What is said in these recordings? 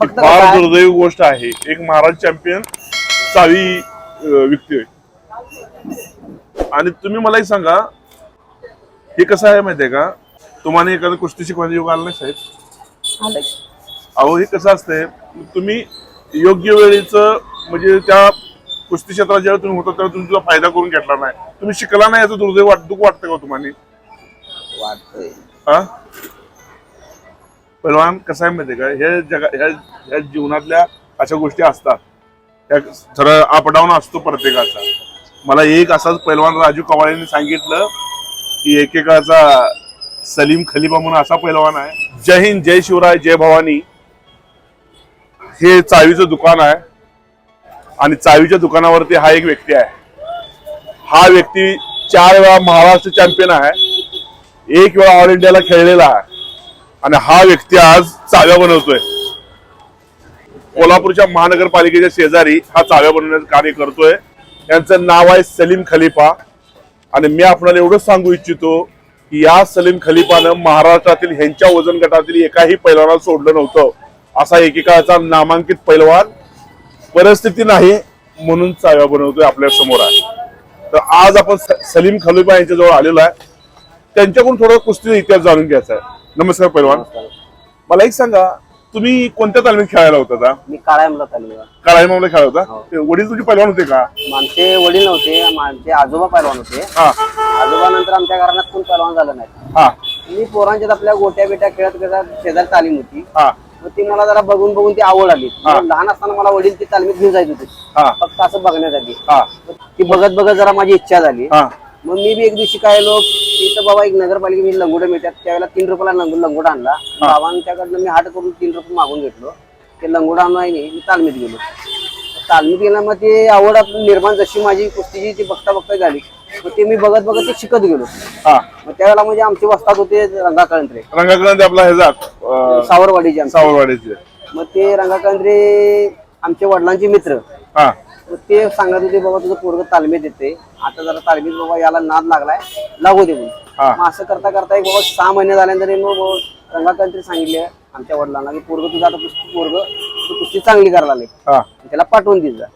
फार दुर्दैवी गोष्ट आहे. एक महाराज चॅम्पियन चावी विकतोय आणि तुम्ही मला एक सांगा हे कसं आहे माहितीये का? तुम्हाला एखादं कुस्ती शिकवायचा योग आला नाही साहेब. अहो हे कसं असतंय तुम्ही योग्य वेळेच म्हणजे त्या कुस्ती क्षेत्रात जेव्हा तुम्ही होता तेव्हा तुम्ही तुझा फायदा करून घेतला नाही. तुम्ही शिकला नाही याचं दुर्दैव वाट दुःख वाटतं का तुम्हाला वाटतंय. हा? पहिलवान कसं आहे माहिती का? हे जगा ह्या ह्या जीवनातल्या अशा गोष्टी असतात. त्या थोडं अपडाऊन असतो प्रत्येकाचा. मला एक असाच पैलवान राजू कवाळेने सांगितलं की एकेकाचा सलीम खलिफा म्हणून असा पैलवान आहे जय हिंद जय शिवराय जय भवानी. हे चावीचं दुकान आहे आणि चावीच्या दुकानावरती हा एक व्यक्ती आहे. हा व्यक्ती चार वेळा महाराष्ट्र चॅम्पियन आहे. एक वेळा ऑल इंडियाला खेळलेला आहे. आणि हा व्यक्ती आज चाव्या बनवतोय. कोल्हापूरच्या महानगरपालिकेच्या शेजारी हा चाव्या बनवण्याचं कार्य करतोय. यांचं नाव आहे सलीम खलिफा. आणि मी आपल्याला एवढंच सांगू इच्छितो की या सलीम खलिफानं महाराष्ट्रातील ह्यांच्या वजन गटातील एकाही पैलवानाला सोडलं नव्हतं. असा एकेकाळचा नामांकित पैलवान परिस्थिती नाही म्हणून चाव्या बनवतोय आपल्यासमोर आहे. तर आज आपण सलीम खलिफा यांच्याजवळ आलेलो आहे. त्यांच्याकडून थोडं कुस्तीचा इतिहास जाणून घ्यायचा आहे. नमस्कार पैलवान. मला एक सांगा तुम्ही कोणत्या तालमीत खेळायला होता आता मी काळ्यामला चाललो काळाई मामला खेळा होता? हो. ते वडील तुझे पैलवान होते का? आमचे वडील नव्हते आमचे आजोबा पैलवान होते. हा. आजोबा नंतर आमच्या घरात कोण पैलवान झालं नाही. हा. मी पोरांच्यात आपल्या गोट्या बिट्या खेळत खेळत शेजारी तालीम होती. हा. मग ती मला जरा बघून बघून ती आवड आली. हा. लहान असताना मला वडील ती तालमीत घेऊन जायचे होते. हा. फक्त असं बघण्यासाठी. हा. ती बघत बघत जरा माझी इच्छा झाली. हा. मग मी बी एक दिवशी काय लोक इथं बाबा एक नगरपालिकेत लंगोडे मिळतात त्यावेळेला तीन रुपयाला लंगोड लंगोडा आणला. बाबांच्याकडनं मी हाट करून तीन रुपये मागून घेतलो. ते लंगोडा आणून आहे मी तालमीत गेलो. तालमीत गेला मग ते आवड निर्माण जशी माझी कुस्तीची ती बघता बघता झाली. मग ते मी बघत बघत ते शिकत गेलो. हा. मग त्यावेळेला म्हणजे आमचे वस्ताद होते रंगा कळंत्रे रंगाकरंद आपला सावरवाडीचे सावरवाडीचे. मग ते रंगा कळंत्रे आमच्या वडिलांचे मित्र. मग ते सांगत होते बाबा तुझं पोरग तालमीत येते आता जरा तालमीत बाबा याला नाद लागलाय लागू दे म्हणून. मग असं करता करता एक बाबा सहा महिने झाल्यानंतर मग रंगाकांतरी सांगितले आमच्या वडिलांना की पोरग तुझं आता कुस्ती पोरग तू कुस्ती चांगली करायला लागली. त्याला पाठवून देत जा.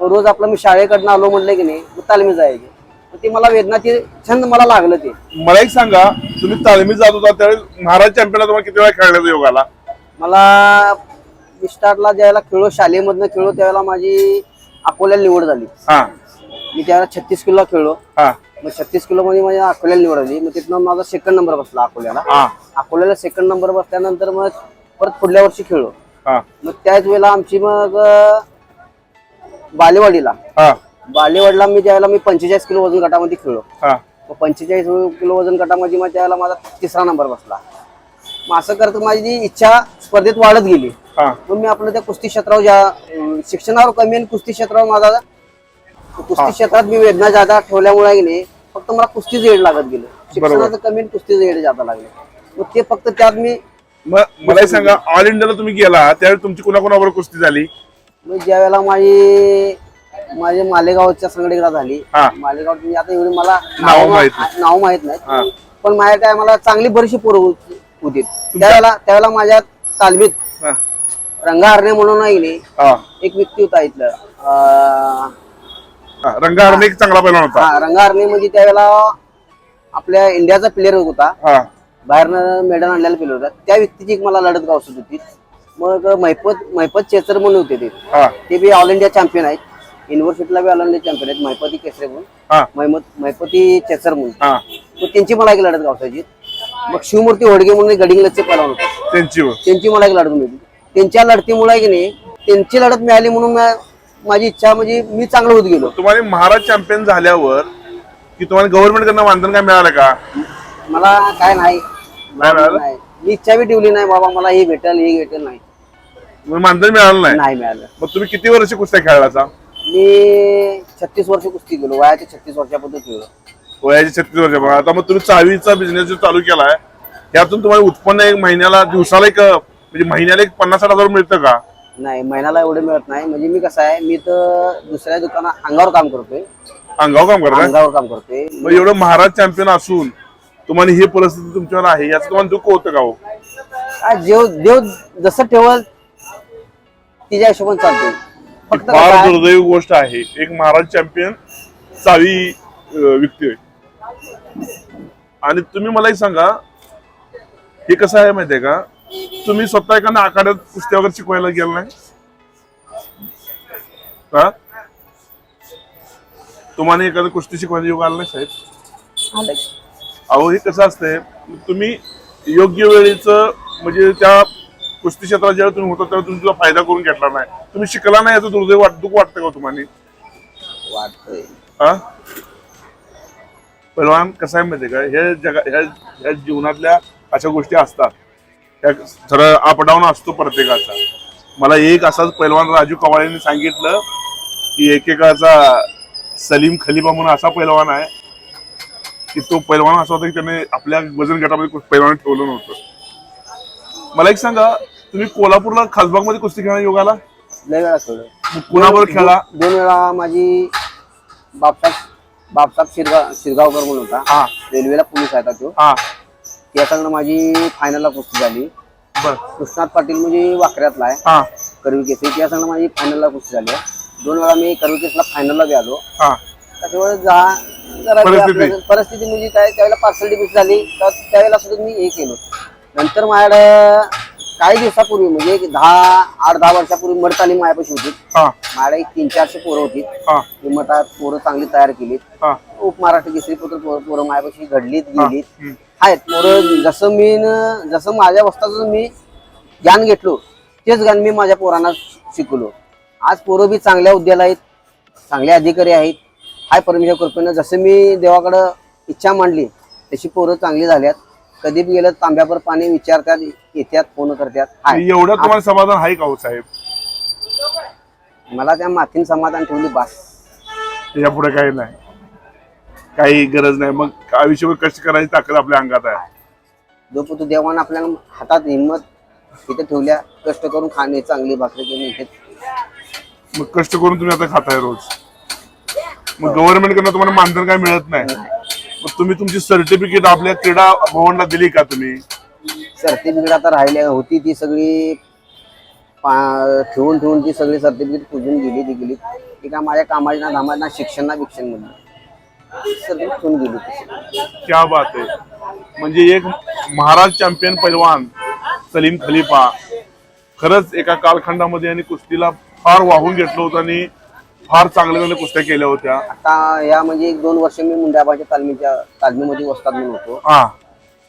मग रोज आपलं मी शाळेकडनं आलो म्हटलं की नाही मग तालमीत जायचे ते मला वेदना ते छंद मला लागलं ते. मला एक सांगा तुम्ही तालमीत जात होता त्यावेळेस महाराज चॅम्पियनला तुम्हाला किती वेळा खेळण्याचा योग आला मला स्टार्टला ज्यावेळेला खेळलो शालेमधनं खेळलो त्यावेळेला माझी अकोल्याला निवड झाली. हा. मी त्यावेळेला छत्तीस किलोला खेळलो. हा. मग छत्तीस किलो मध्ये माझ्या अकोल्याला निवड आली मग तिथनं माझा सेकंड नंबर बसला अकोल्याला. हा. अकोल्याला सेकंड नंबर बसल्यानंतर मग परत पुढल्या वर्षी खेळलो. हा. मग त्याच वेळेला आमची मग अं, बालेवाडीला. हा. बालेवाडीला मी ज्यावेळेला मी पंचेचाळीस किलो वजन गटामध्ये खेळलो. हा. मग पंचेचाळीस किलो वजन गटामध्ये मग त्यावेळेला माझा तिसरा नंबर बसला. मग असं करत माझी इच्छा स्पर्धेत वाढत गेली. हा. मग मी आपलं त्या कुस्ती क्षेत्रावर ज्या अं, शिक्षणावर कमी आणि कुस्ती क्षेत्रावर माझा कुस्ती क्षेत्रात मी वेदना जादा ठेवल्यामुळे की नाही फक्त मला कुस्तीच येड लागत गेलं. शिक्षणाचं कमी आणि कुस्तीच येड जादा लागले. मग ते फक्त त्यात मी मग मला एक सांगा ऑल इंडियाला तुम्ही गेला त्यावेळी तुमची कुणाकुणाबरोबर कुस्ती झाली? मग ज्या वेळेला माझी माझी मालेगावच्या संघटना झाली. हा. मालेगाव म्हणजे आता एवढी मला नावं माहीत नाव माहीत हा. नाही पण माझ्या काय मला चांगली बरीचशी पोरं होती. होती. त्यावेळेला त्यावेळेला माझ्या तालमीत हा. रंगा हरणे म्हणून नाही नाही हा. एक व्यक्ती होता इथलं. अं, हा, एक चांगला पैलवान होता. हा रंगा हरणे म्हणजे त्यावेळेला आपल्या इंडियाचा प्लेअर होता. हा. बाहेरनं मेडल आणलेला प्लेअर होता. त्या व्यक्तीची एक मला लढत गावसत होती. मग महिपत महिपत चेचर म्हणून होते ते. हा. ते बी ऑल इंडिया चॅम्पियन आहेत. युनिव्हर्सिटीला बी ऑल इंडिया चॅम्पियन आहेत. महिपती केसरे म्हणून. हा. महिमत महिपती चेचर म्हणून. हा. मग त्यांची मला एक लढत गावसायची. मग शिवमूर्ती होडगे म्हणून एक गडिंगलजचे पैलवान होते. त्यांची. त्यांची मला एक लढत मिळाली. त्यांच्या लढतीमुळे की नाही त्यांची लढत मिळाली म्हणून मा- माझी इच्छा म्हणजे मी चांगलं होत गेलो. तुम्हाला महाराज चॅम्पियन झाल्यावर की तुम्हाला गव्हर्नमेंट कडनं मानधन काय मिळालं का? मला काय नाही. नाही मिळालं? नाही. मी इच्छा बी ठेवली नाही बाबा मला हे भेटेल हे भेटेल नाही. मग मानधन मिळालं नाही? नाही मिळालं. मग तुम्ही किती वर्ष कुस्त्या खेळायचा? मी छत्तीस वर्ष कुस्ती गेलो वयाच्या छत्तीस वर्षापासून खेळलो. वयाचे छत्तीस वर्ष बघा आता मग तुम्ही चावीचा बिझनेस जो चालू केलाय त्यातून तुम्हाला उत्पन्न एक महिन्याला दिवसाला एक म्हणजे महिन्याला एक पन्नास साठ हजार मिळतं का? नाही महिन्याला एवढे मिळत नाही. म्हणजे मी कसं आहे मी तर दुसऱ्या दुकानात अंगावर काम करतोय. अंगावर काम करताय? अंगावर काम करतोय. मग एवढं महाराज चॅम्पियन असून तुम्हाला ही परिस्थिती तुमच्यावर आहे याचं तुम्हाला दुःख होतं का हो? आ, देव देव जसं ठेवल तिच्या हिशोबाने चालते फक्त फार दुर्दैवी गोष्ट आहे. एक महाराज चॅम्पियन चावी अं, विकतोय. आणि तुम्ही मला एक सांगा हे कसं आहे माहितीये का? तुम्ही स्वतः एखाद्या आखाड्यात कुस्ती वगैरे शिकवायला गेला नाही? हा? तुम्हाला एखादं कुस्ती शिकवायला योग आला नाही साहेब. अहो हे कसं असतंय तुम्ही योग्य वेळेच म्हणजे त्या कुस्ती क्षेत्रात जेव्हा तुम्ही होता तुम्ही तुला फायदा करून घेतला नाही. तुम्ही शिकला नाही याचं दुर्दैव वाट दुःख वाटतं का तुम्हाला? हा? पैलवान कसं आहे माहितीये का हे जगा ह्या ह्या जीवनातल्या अशा गोष्टी असतात. त्या थोडं अप डाऊन असतो प्रत्येकाचा. मला एक असाच पैलवान राजू कवाळेंनी सांगितलं की एकेकाचा सलीम खलिफा म्हणून असा पैलवान आहे की तो पैलवान असा होता की त्याने आपल्या वजन गटामध्ये पैलवान ठेवलं नव्हतं. मला एक सांगा तुम्ही कोल्हापूरला खासबागमध्ये कुस्ती खेळण्या योगाला? लय वेळा खेळलो मग कुणाबरोबर खेळला? दोन वेळा माझी बापसाहेब बापसाहेब शिरगाव शिरगावकर म्हणून होता. हा. रेल्वेला पोलीस आहे तो. त्या संग माझी फायनलला कुस्ती झाली. बर. कृष्णात पाटील म्हणजे वाकऱ्यातला आहे. हा. करवी केस त्या माझी फायनलला कुस्ती झाली आहे. दोन वेळा मी करवी केसला फायनलला बी आलो. हा. त्याच्यामुळे जा जरा ते परिस्थिती. म्हणजे काय? त्यावेळेला पार्सल डिमिट झाली. तर त्यावेळेला सुद्धा मी हे केलं. नंतर माझ्याकडे काही दिवसापूर्वी म्हणजे एक दहा आठ दहा वर्षापूर्वी मठ तालीम माझ्यापाशी होती. हा. माझ्याकडे एक तीन चारशे पोरं होती. हा. ती मठात पोरं चांगली तयार केलीत. हा. उप महाराष्ट्र केसरी पुत्र पोरं पोरं माझ्यापाशी घडलीत गेलीत. हम्म. आहेत. पोरं जसं मी न- जसं माझ्या वस्ताचं मी ज्ञान घेतलो तेच ज्ञान मी माझ्या पोरांना शिकवलो. आज पोरं बी चांगल्या उद्याला आहेत चांगले अधिकारी आहेत. हाय परमेश्वर कृपेनं जसं मी देवाकडं इच्छा मांडली तशी पोरं चांगली झाल्यात. कधी बी गेलं तांब्यावर पाणी विचारतात येत्यात फोन करतात. हाय. एवढं तुम्हाला समाधान आहे का हो साहेब? मला त्या मातीन समाधान ठेवली बास. त्याच्या पुढे काही नाही. काही गरज नाही. मग आयुष्यभर कष्ट करायची ताकद आपल्या अंगात आहे. जोपर्यंत देवानं आपल्याला हातात हिंमत इथे ठेवल्या कष्ट करून खाणे चांगली भाकरी करून इथे मग कष्ट करून तुम्ही आता खाताय रोज. मग गव्हर्नमेंट कडनं तुम्हाला मानधन काय मिळत नाही. मग तुम्ही तुमची सर्टिफिकेट आपल्या क्रीडा भवनला दिली का तुम्ही? सर्टिफिकेट आता राहिल्या होती ती सगळी पा- ठेवून ठेवून ती सगळी सर्टिफिकेट पुजून गेली ती गेली ती काय माझ्या कामाची ना धामाची ना शिक्षण ना बिक्षणमध्ये गेली क्या बात आहे. म्हणजे एक महाराज चॅम्पियन पैलवान सलीम खलिफा खरंच एका कालखंडामध्ये आणि कुस्तीला फार वाहून घेतलं होतं आणि फार चांगल्या चांगल्या कुस्त्या केल्या होत्या. आता या म्हणजे एक दोन वर्ष मी मुंड्याबाच्या तालमीच्या तालमीमध्ये वस्ताद म्हणून होतो. हा.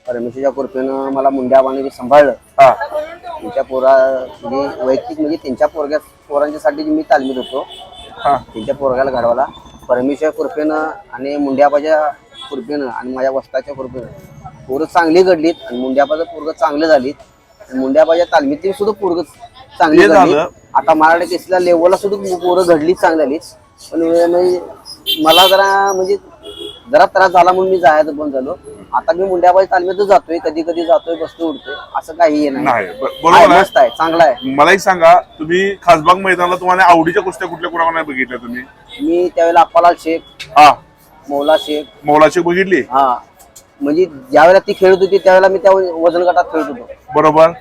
परमेश्वरच्या कृपेनं मला मुंड्याबाने बी सांभाळलं हा. त्यांच्या पोरा म्हणजे वैयक्तिक म्हणजे त्यांच्या पोरग्या पोरांच्यासाठी मी तालमीत होतो. हा. त्यांच्या पोरग्याला घडवला परमेश्वर कृपेनं आणि मुंड्याबाच्या कृपेनं आणि माझ्या वस्ताच्या कृपेनं पोरं चांगली घडलीत आणि मुंड्याबाचं पोरग चांगलं झालीत. आणि मुंड्याबाच्या तालमीतील सुद्धा पोरग चांगली झालं. आता मराठी केसला लेवलला सुद्धा पोरं घडली चांगली झालीत. पण म्हणजे मला जरा म्हणजे जरा त्रास झाला म्हणून मी जायचं बंद झालो. आता मी मुंड्याबाच्या तालमीतच जातोय कधी कधी जातोय बसतोय उठतोय असं काही हे नाही. नाही ब- आहे, बरोबर आहे मस्त आहे चांगला आहे. मला एक सांगा तुम्ही खासबाग मैदानाला तुम्हाला आवडीच्या कुस्त्या कुठल्या कुणाला नाही बघितल्या तुम्ही? मी त्यावेळेला अप्पालाल शेख हा. मौला शेख. मौलाची बघितली? हा. म्हणजे ज्यावेळेला ती खेळत होती त्यावेळेला मी त्या वजन गटात खेळत होतो. बरोबर.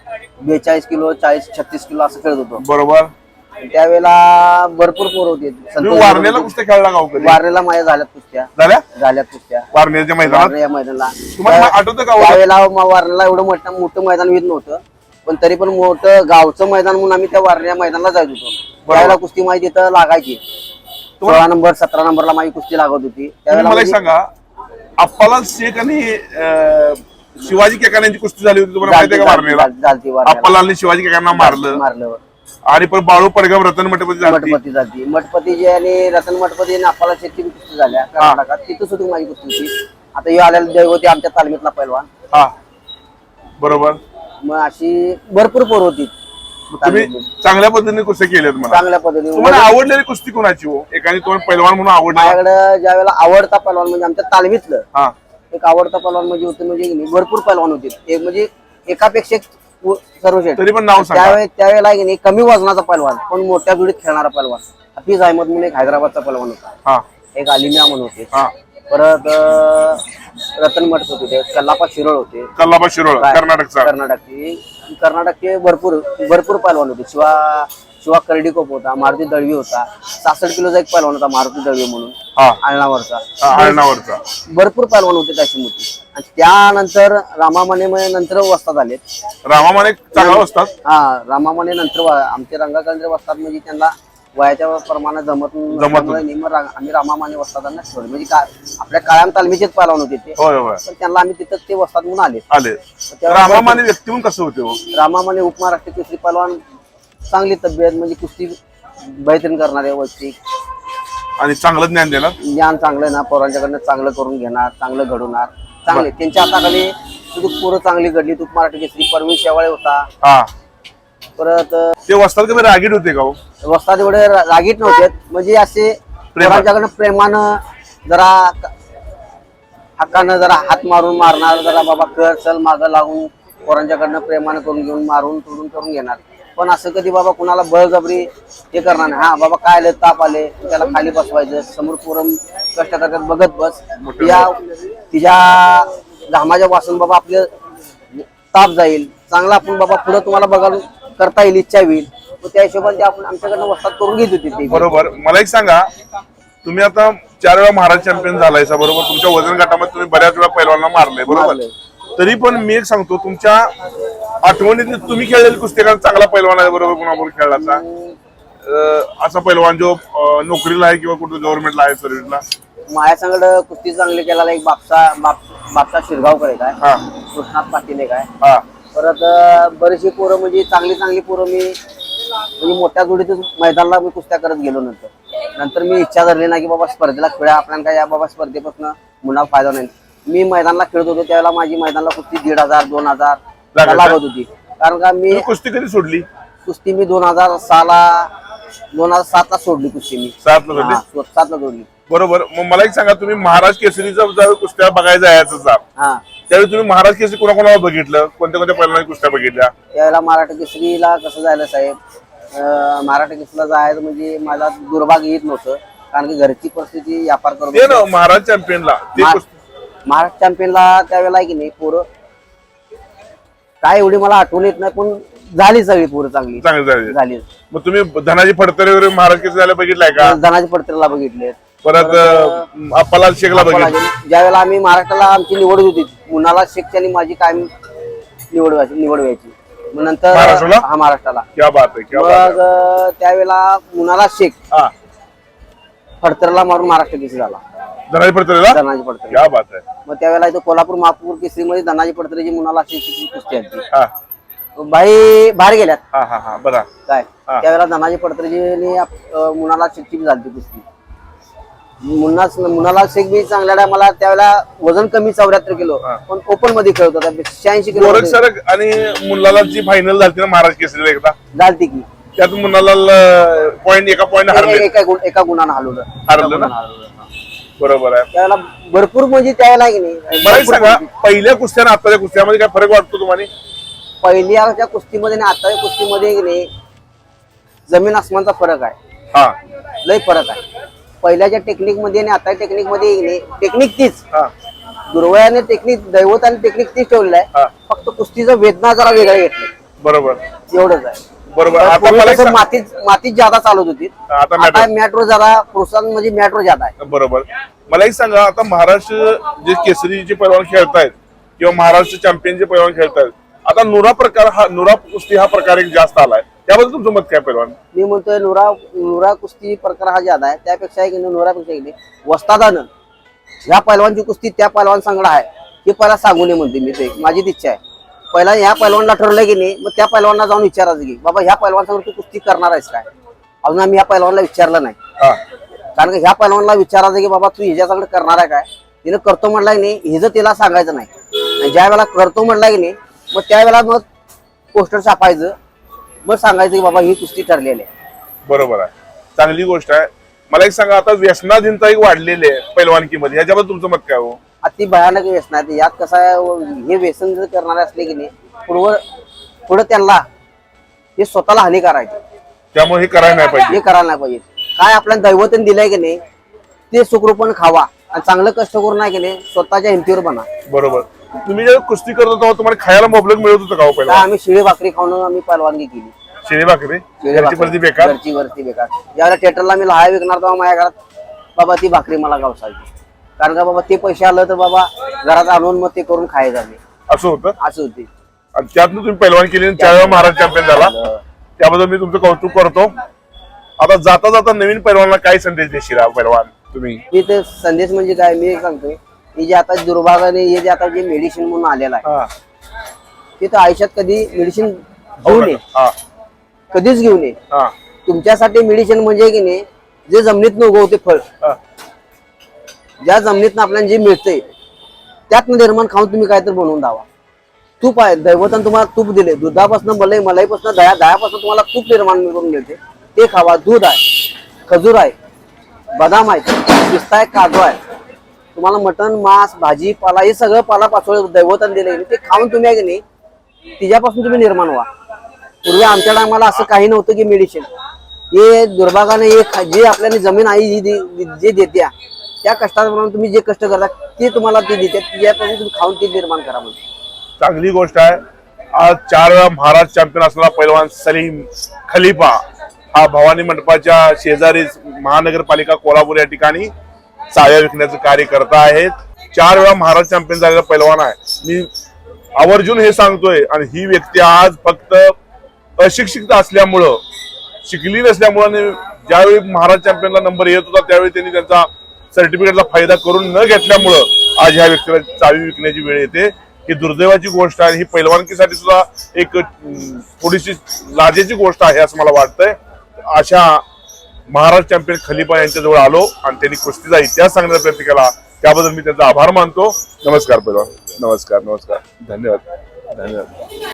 बेचाळीस किलो चाळीस छत्तीस किलो असं खेळत होतो. बरोबर. त्यावेळेला भरपूर पोर होते. तुम्ही वारण्याला कुस्त्या खेळला का हो कधी? वारण्याला माझ्या झाल्यात कुस्त्या. झाल्या? झाल्यात कुस्त्या. वारण्याच्या मैदानात? या मैदानाला. तुम्हाला आठवतं का हो? त्यावेळेला म- वारण्याला एवढं मोठं मोठं मैदान येत नव्हतं. पण तरी पण मोठं गावचं मैदान म्हणून आम्ही त्या वारण्या मैदानाला जात होतो. त्यावेळेला कुस्ती माझी तिथं लागायची. सोळा नंबर सतरा नंबरला माझी कुस्ती लागत होती. त्यावेळेला मला माझी- सांगा अप्पाला शेख आणि शिवाजी केकांची कुस्ती झाली होती तुम्हाला माहिती आहे का वारण्याला. अप्पालालने शिवाजी केकांना मारलं मारलं. आणि पण बाळू पडगाव रतन मठपती झाली मठपती जाती. मठपती जे आणि रतन मठपती आणि शेती कुस्ती झाल्या. कर्नाटकात. तिथं सुद्धा माझी कुस्ती होती. आता हे आलेला दैवती आमच्या तालमीतला पैलवान. हा. बरोबर. मग अशी भरपूर पोर होती. तुम्ही चांगल्या पद्धतीने कुस्त्या केल्यात मला चांगल्या पद्धतीने. तुम्हाला आवडलेली कुस्ती कोणाची हो? एकाने तुम्हाला पैलवान म्हणून आवडला? माझ्याकडे ज्या वेळेला आवडता पैलवान म्हणजे आमच्या तालमीतलं. हा. एक आवडता पैलवान म्हणजे होतं म्हणजे की नाही, भरपूर पैलवान होते. एक म्हणजे एकापेक्षा एक सर्व शेट. तरी पण नाव सांगा. त्यावेळेस त्यावेळेला की नाही कमी वजनाचा पैलवान पण मोठ्या जोडीत खेळणारा पैलवान हफीज अहमद म्हणून एक हैदराबादचा पैलवान होता. हा. एक आलिमिया म्हणून होते. हा. परत अं, रतन मठ होते कल्लापा शिरोळ होते. कल्लाबा शिरोळ? कर्नाटकचा. कर्नाटकचे. कर्नाटकचे भरपूर भरपूर पैलवान होते. शिवा शिवा कर्डिकोप होता मारुती दळवी होता. सहासष्ट किलोचा एक पैलवान होता मारुती दळवी म्हणून. हा. आळणावरचा हा, आळणावरचा भरपूर पैलवान होते त्याची मोठी. आणि त्यानंतर रामामाने नंतर वस्तात आले. रामामाने चांगला असतात हा रामामाने नंतर वा- आमचे रंगाकंद्रे वस्तात म्हणजे त्यांना वयाच्या प्रमाणात जमत नसल्यामुळे नाही मग रा- आम्ही रामामाने वस्तादांना ठेवले. म्हणजे का आपल्या कायम तालमीचेच पैलवान होते ते. होय होय. पण त्यांना आम्ही तिथं ते वस्तात म्हणून आले. आले. रामामाने व्यक्ती म्हणून कसं होते हो? रामामाने उपमहाराष्ट्र केसरी पैलवान चांगली तब्येत म्हणजे कुस्ती बैठण करणारे वैयक्तिक आणि चांगलं ज्ञान देणार? ज्ञान चांगलं ना पोरांच्याकडनं चांगलं करून घेणार चांगलं घडवणार. चांगले. त्यांच्या हाताखाली सुद्धा पोरं चांगली घडली. तू मराठी केसरी परवीन शेवाळे होता. हा. परत ते वस्तात कमी रागीट होते का हो? वस्तात एवढे रागीट नव्हते. म्हणजे असे प्रेमात. पोरांच्याकडनं प्रेमानं जरा हक्कानं जरा हात मारून मारणार. जरा बाबा कर चल मागं लागून पोरांच्याकडनं प्रेमानं करून घेऊन मारून तोडून करून घेणार. पण असं कधी बाबा कुणाला बळजबरी हे करणार नाही. हा बाबा काय आलं ताप आले त्याला खाली बसवायचं. समोर पोरं कष्ट करतात बघत बस. या तिच्या घामाच्या वासून बाबा आपलं ताप जाईल. चांगला आपण बाबा पुढे तुम्हाला बघायला करता येईल इच्छा होईल. त्या हिशोबाने आपण आमच्याकडनं वस्तात करून घेत होते बरोबर. मला एक सांगा तुम्ही आता चार वेळा महाराज चॅम्पियन झालायचा बरोबर? तुमच्या वजन गटामध्ये तुम्ही बऱ्याच वेळा पैलवांना मारले बरोबर. तरी पण मी एक सांगतो तुमच्या आठवणीत तुम्ही खेळलेली कुस्ती चांगला पैलवान आहे बरोबर? कोणाबरोबर खेळाचा असा पैलवान जो नोकरीला आहे किंवा कुठे गव्हर्नमेंटला आहे सर्व्हिसला माझ्या संगड कुस्ती चांगली केलेला एक बापसा बाप बापसा शिरगावकर एक आहे. हा. कृष्णात पाटील एक आहे. हा. परत अं, बरीचशी पोरं म्हणजे चांगली चांगली पोरं मी म्हणजे मोठ्या जोडीतच मैदानाला मी कुस्त्या करत गेलो नंतर. नंतर मी इच्छा धरली नाही की बाबा स्पर्धेला खेळा आपल्याला काय या बाबा स्पर्धेपासून मुना फायदा नाही. मी मैदानाला खेळत होतो त्यावेळेला माझी मैदानाला कुस्ती दीड हजार दोन हजार लागत लागत होती. कारण का मी तुम्ही कुस्ती कधी सोडली? कुस्ती मी दोन हजार सहाला दोन हजार सातला सोडली कुस्ती मी. सातला सोडली? हा, सो- सातला सोडली. बरोबर. मग मला एक सांगा तुम्ही महाराज केसरीचा ज्यावेळी कुस्त्या बघायला जायचं हा. त्यावेळी तुम्ही महाराज केसरी कोणाकोणाला बघितलं? कोणत्या कोणत्या पैलवानी कुस्त्या बघितल्या? त्यावेळेला मराठी केसरीला कसं जायला साहेब? मराठी केसरीला जायचं म्हणजे मला दुर्भाग्य येत नव्हतं कारण की घरची परिस्थिती व्यापार करत ते ना महाराज चॅम्पियनला ते मा- कुस्ती- महाराष्ट्र चॅम्पियनला त्यावेळेला की नाही पोरं काय एवढी मला आठवण येत नाही पण झाली सगळी पोरं चांगली. चांगली झाली झाली. मग तुम्ही धनाजी फडतरे वगैरे महाराज केसरी झाले बघितलाय का? धनाजी पडतरला बघितले परत अप्पालाल शेखला बघितलं. ज्या वेळेला आम्ही महाराष्ट्राला आमची निवड होती मुनाला शेख आणि माझी कायम निवड व्हायची निवड व्हायची. मग नंतर महाराष्ट्राला? हा महाराष्ट्राला. क्या बात आहे क्या बात मग अं, त्यावेळेला मुनाला शेख हा. फडतरला मारून महाराष्ट्र केसरी झाला. धनाजी फडतरेला? धनाजी पडतरे क्या बात आहे. मग त्यावेळेला इथं कोल्हापूर महापूर केसरीमध्ये धनाजी पडतरेची मुनाला शेखची कुस्ती आली हा. बाई बाहेर गेल्यात. हा हा हा बरा. काय. त्यावेळेला धनाजी पडतरेजीने अं, मुनाला शेखची झाली कुस्ती. मुन्ना मुनाला शेख बी चांगल्या मला त्यावेळेला वजन कमी चौऱ्याहत्तर किलो. पण ओपनमध्ये खेळत होता. शहाऐंशी किलो गोरख सरक आणि मुन्नालाल जी फायनल झाली ना महाराज केसरीला एकदा. झालती की. त्यात मुन्नालाल पॉईंट एका पॉईंट हरले. एका गुण- एका गुणानं हलवलं हरलं ना? बरोबर आहे. त्यावेळेला भरपूर म्हणजे त्यावेळेला की नाही? मला एक भरपूर सांगा म्हणजे. पहिल्या कुस्त्या आणि आताच्या कुस्त्यामध्ये काय फरक वाटतो तुम्हाला? पहिल्याच्या कुस्तीमध्ये आणि आताच्या कुस्तीमध्ये की नाही जमीन आसमानचा फरक आहे. हा. लय फरक आहे. पहिल्याच्या टेक्निकमध्ये आणि आता टेक्निकमध्ये की नाही. टेक्निक तीच. दुर्वयाने टेक्निक दैवत आणि टेक्निक तीच ठेवलेलं. आहे. फक्त कुस्तीचं वेदना जरा वेगळं घेतलं बरोबर. एवढंच आहे. बरोबर. आता मला मातीत ज्यादा चालत होती. आता मॅटर मॅट्रो जरा प्रोत्साहन म्हणजे मॅट्रो ज्यादा आहे. बरोबर. मला एक सांगा आता महाराष्ट्र जे केसरीचे पैलवान खेळतायत किंवा महाराष्ट्र चॅम्पियनचे पैलवान खेळतायत आता नुरा प्रकार हा नुरा कुस्ती हा प्रकार एक जास्त आलाय. त्याबद्दल तुमचं मत काय पैलवान मी म्हणतोय नुरा नुरा कुस्ती प्रकार हा ज्यादा आहे त्यापेक्षा आहे की नाही नुरापेक्षा की नाही वस्तादानं ह्या पैलवानची कुस्ती त्या पैलवान संगड आहे हे पहिला सांगू नये म्हणते मी ते माझीच इच्छा आहे. पहिला ह्या पैलवानला ठरलं की नाही मग त्या पैलवानला जाऊन विचारायचं की बाबा ह्या पैलवान संगड तू कुस्ती करणार आहेस काय? अजून आम्ही ह्या पैलवानला विचारलं नाही. कारण की ह्या पैलवानला विचारायचं की बाबा तू ह्याच्याकडे करणार आहे काय? तिने करतो म्हटलं की नाही हिचं तिला सांगायचं नाही. ज्या वेळेला करतो म्हटलं की नाही मग त्यावेळेला मग पोस्टर छापायचं मग सांगायचं की बाबा ही कुस्ती ठरलेली आहे. बरोबर आहे. चांगली गोष्ट आहे. मला एक सांगा आता व्यसनाधीनता एक वाढलेली आहे पैलवानकीमध्ये. ह्याच्याबद्दल तुमचं मत काय हो? अति भयानक व्यसन आहे. यात कसं आहे व- हे व्यसन जर करणारे असले की नाही पुढं पुढं त्यांना हे स्वतःला हानिकार आहे त्यामुळे हे करायला नाही पाहिजे. हे करायला नाही पाहिजे. काय आपल्याला दैवतन दिलंय की नाही ते सुखरूपण खावा आणि चांगलं कष्ट करून नाही की नाही स्वतःच्या हिमतीवर बना. बरोबर. तुम्ही जेव्हा कुस्ती करत होता तुम्हाला खायला मोबलक मिळत होतं का हो पहिला? आम्ही शिळी भाकरी खाऊन आम्ही पहलवानगी केली. शेळी भाकरी? शेळी घरची भाकरी. बेकार? घरची वरती बेकार. ज्यावेळेला थिएटरला मी लहाय विकणार तेव्हा माझ्या घरात बाबा ती भाकरी मला गावसायची कारण का बाबा ते पैसे आलं तर बाबा घरात आणून मग ते करून खायचं मी असं होतं? असं होती. आणि त्यातनं तुम्ही पैलवान केली आणि वेळा महाराज चॅम्पियन झाला? त्याबद्दल मी तुमचं कौतुक करतो. आता जाता जाता नवीन पैलवानला काय संदेश देशील हा पैलवान तुम्ही? मी ते संदेश म्हणजे काय मी एक सांगतोय. हे जे आता दुर्भागाने हे जे आता जे मेडिसिन म्हणून आलेलं आहे ते तर आयुष्यात कधी मेडिसिन घेऊ नये. कधीच घेऊ नये. तुमच्यासाठी मेडिसिन म्हणजे की नाही जे जमिनीत उगवते फळ. ज्या जमिनीतनं आपल्याला जे मिळतंय त्यातनं निर्माण खाऊन तुम्ही काहीतरी बनवून दावा. तूप आहे दैवतानं तुम्हाला तूप दिले दुधापासून मलाई मलाईपासून दया दह्यापासून तुम्हाला तूप निर्माण करून मिळते. ते खावा दूध आहे खजूर आहे बदाम आहे पिस्ता आहे काजू आहे. तुम्हाला मटण मांस भाजीपाला हे सगळं पाला पाचोळ दैवतानं दिले ते खाऊन तुम्ही आहे की नाही तिच्यापासून तुम्ही निर्माण व्हा. पूर्वी आमच्या टायमाला असं काही नव्हतं की मेडिसिन हे दुर्भागाने हे जे आपल्याला जमीन आई जी जे देते त्या कष्टाप्रमाणे तुम्ही जे कष्ट करता ते तुम्हाला ते देते तिच्यापासून तुम्ही खाऊन ते निर्माण करा म्हणजे चांगली गोष्ट आहे. आज चार वेळा महाराज चॅम्पियन असलेला पैलवान सलीम खलिफा हा भवानी मंडपाच्या शेजारीच महानगरपालिका कोल्हापूर या ठिकाणी चाव्या विकण्याचं कार्य करत आहेत. चार वेळा महाराज चॅम्पियन झालेला पैलवान आहे. मी आवर्जून हे सांगतोय आणि ही व्यक्ती आज फक्त अशिक्षित असल्यामुळं शिकली नसल्यामुळं ज्यावेळी महाराज चॅम्पियनला नंबर येत होता त्यावेळी त्यांनी त्यांचा सर्टिफिकेटचा फायदा करून न घेतल्यामुळं आज ह्या व्यक्तीला चावी विकण्याची वेळ येते. ही दुर्दैवाची गोष्ट आहे. ही पैलवानकीसाठी सुद्धा एक थोडीशी लाजेची गोष्ट आहे असं मला वाटतंय. अशा महाराष्ट्र चॅम्पियन खलिफा यांच्याजवळ आलो आणि त्यांनी कुस्तीचा इतिहास सांगण्याचा प्रयत्न केला. त्याबद्दल मी त्यांचा आभार मानतो. नमस्कार पैलवान नमस्कार नमस्कार. धन्यवाद. धन्यवाद.